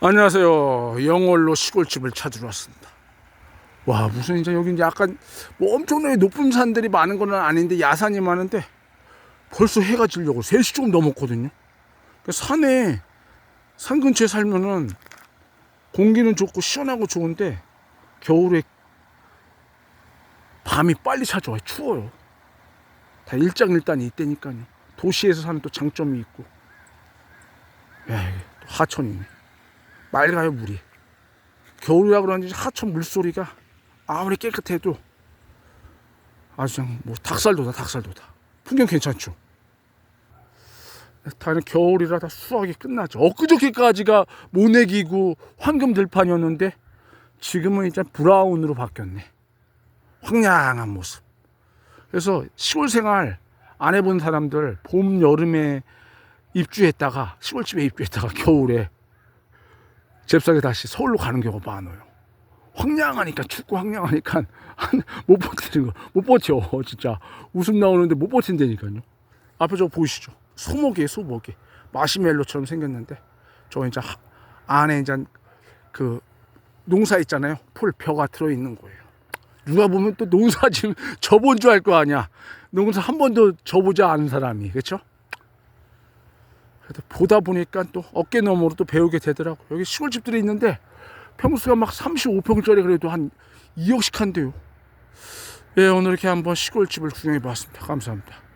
안녕하세요. 영월로 시골집을 찾으러 왔습니다. 와, 무슨 이제 여기 이제 약간 뭐 엄청나게 높은 산들이 많은 건 아닌데 야산이 많은데 벌써 해가 지려고 3시 조금 넘었거든요. 그 산에 산 근처에 살면은 공기는 좋고 시원하고 좋은데 겨울에 밤이 빨리 찾아와요. 추워요. 다 일장일단이 있다니까요. 도시에서 사는 또 장점이 있고. 야, 하천이네. 맑아요 물이. 겨울이라 그런지 하천 물소리가 아무리 깨끗해도 아주 그냥 뭐 닭살도다 닭살도다. 풍경 괜찮죠? 다는 겨울이라 다 수확이 끝나죠. 엊그저께까지가 모내기고 황금 들판이었는데 지금은 이제 브라운으로 바뀌었네. 황량한 모습. 그래서 시골 생활 안 해본 사람들 봄 여름에 입주했다가 시골집에 입주했다가 겨울에 잽싸게 다시 서울로 가는 경우가 많아요. 황량하니까 춥고 황량하니까 한- 못 버티는 거. 못 버텨. 진짜 웃음 나오는데 못 버틴다니까요. 앞에 저거 보이시죠? 소목이에요, 소목이. 마시멜로처럼 생겼는데 저 이제 하- 안에 이제 그 농사 있잖아요. 풀 벼가 들어 있는 거예요. 누가 보면 또 농사 지금 접은 줄 알 거 아니야. 농사 한 번도 접보지 않은 사람이 그렇죠? 그래도 보다 보니까 또 어깨 너머로 또 배우게 되더라고. 여기 시골집들이 있는데 평수가 막 35평짜리 그래도 한 2억씩 한대요. 예, 오늘 이렇게 한번 시골집을 구경해 봤습니다. 감사합니다.